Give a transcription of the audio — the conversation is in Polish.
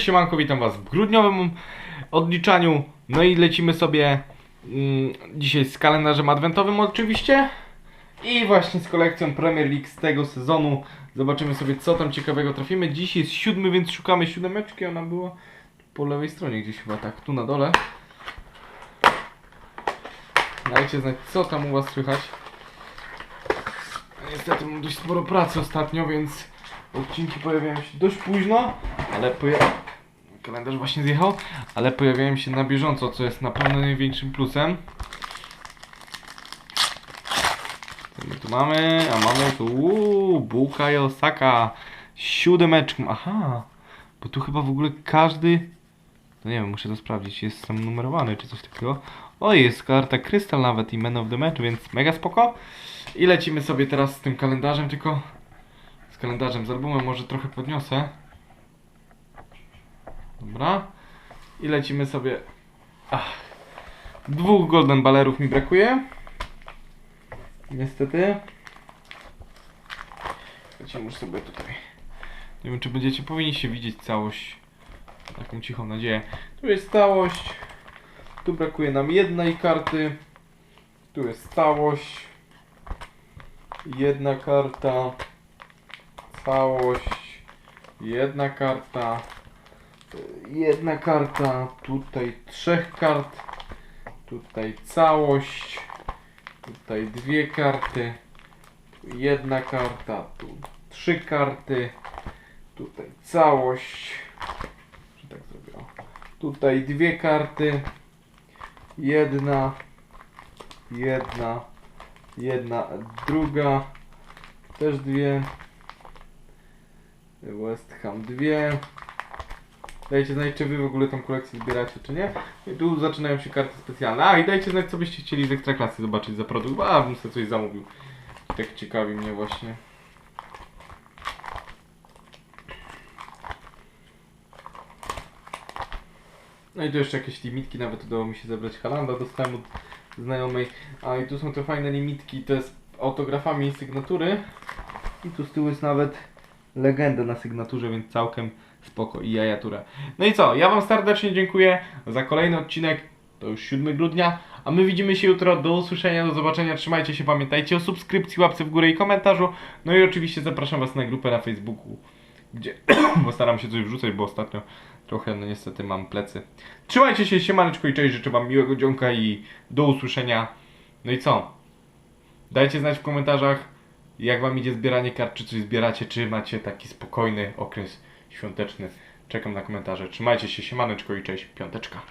Siemanko, witam was w grudniowym odliczaniu. No i lecimy sobie mm, dzisiaj z kalendarzem adwentowym oczywiście. I właśnie z kolekcją Premier League z tego sezonu. Zobaczymy sobie co tam ciekawego trafimy. Dziś jest siódmy, więc szukamy siódemeczki. Ona była po lewej stronie gdzieś chyba tak, tu na dole. Dajcie znać co tam u was słychać. Niestety mam dość sporo pracy ostatnio, więc odcinki pojawiają się dość późno, ale poja- kalendarz właśnie zjechał, ale pojawiają się na bieżąco, co jest na pewno największym plusem. Co my tu mamy? A mamy tu uuu, Bukayo Osaka siódemeczką. Aha, bo tu chyba w ogóle każdy no nie wiem, muszę to sprawdzić, jest tam numerowany czy coś takiego. O, jest karta krystal nawet i Man of the Match, więc mega spoko. I lecimy sobie teraz z tym kalendarzem, tylko z kalendarzem, z albumem może trochę podniosę. Dobra. I lecimy sobie... Ach. Dwóch golden ballerów mi brakuje. Niestety. Lecimy już sobie tutaj. Nie wiem, czy będziecie, powinniście widzieć całość. Taką cichą nadzieję. Tu jest całość. Tu brakuje nam jednej karty. Tu jest całość. Jedna karta. Całość. Jedna karta. Jedna karta. Tutaj trzech kart. Tutaj całość. Tutaj dwie karty. Jedna karta. Tu trzy karty. Tutaj całość. Tak zrobię. Tutaj dwie karty. Jedna. Jedna. Jedna. Druga. Też dwie. West Ham dwie. Dajcie znać, czy wy w ogóle tą kolekcję zbieracie, czy nie. I tu zaczynają się karty specjalne. A i dajcie znać, co byście chcieli z Ekstraklasy zobaczyć za produkt. A, bym sobie coś zamówił. Tak ciekawi mnie właśnie. No i tu jeszcze jakieś limitki, nawet udało mi się zebrać Halanda, dostałem od znajomej. A i tu są te fajne limitki, to jest autografami i sygnatury. I tu z tyłu jest nawet legenda na sygnaturze, więc całkiem spoko i jajatura. No i co, ja wam serdecznie dziękuję za kolejny odcinek, to już 7 grudnia, a my widzimy się jutro, do usłyszenia, do zobaczenia, trzymajcie się, pamiętajcie o subskrypcji, łapce w górę i komentarzu, no i oczywiście zapraszam was na grupę na Facebooku, gdzie, bo staram się coś wrzucać, bo ostatnio trochę, no niestety mam plecy. Trzymajcie się, siemaneczko i cześć, życzę wam miłego dzionka i do usłyszenia. No i co? Dajcie znać w komentarzach, jak wam idzie zbieranie kart, czy coś zbieracie, czy macie taki spokojny okres świąteczny. Czekam na komentarze. Trzymajcie się, siemaneczko i cześć, piąteczka.